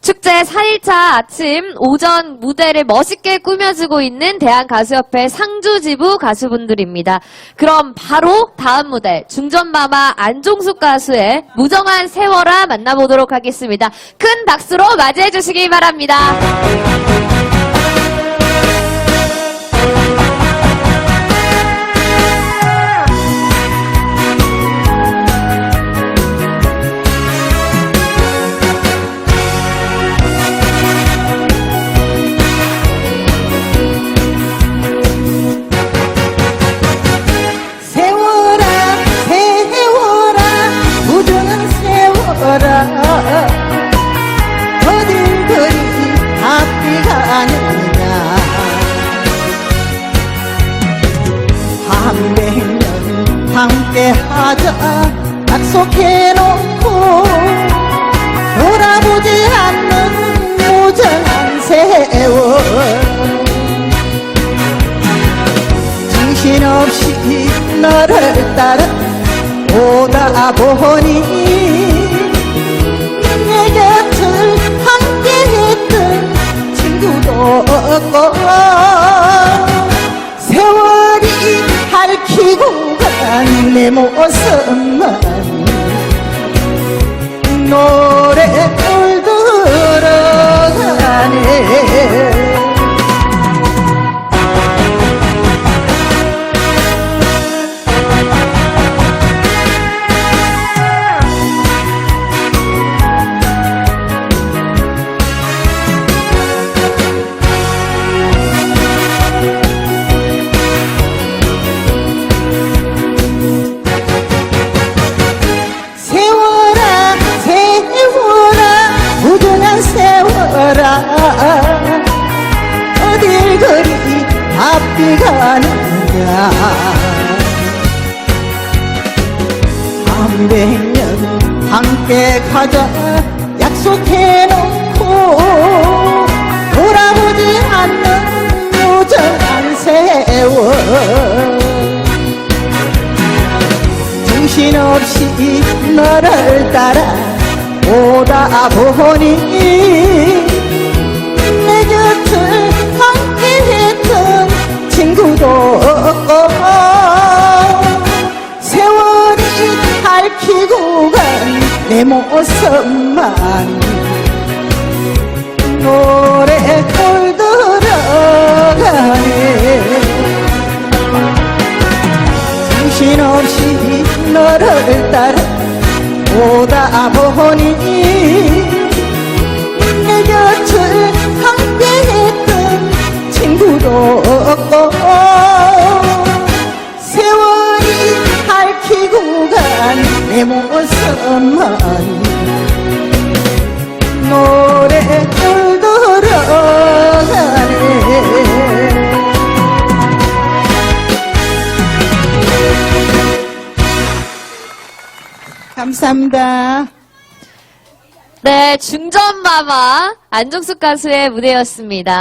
축제 4일차 아침 오전 무대를 멋있게 꾸며주고 있는 대한가수협회 상주지부 가수분들입니다. 그럼 바로 다음 무대 중전마마 안종숙 가수의 무정한 세월아 만나보도록 하겠습니다. 큰 박수로 맞이해 주시기 바랍니다. 함께 하자. 약속해놓고 돌아보지 않는 무정한 세월. 정신없이 너를 따라 오다 보니 내 모습만 가느냐 한백년 함께 가자. 약속해놓고 돌아보지 않는 무정한 세월 정신없이 너를 따라 오다 보니 핥히고 간 내 모습만. 노래 꼴들어가네. 정신없이 너를 따라 오다 보니 감사합니다. 네, 중전마마 안종숙 가수의 무대였습니다.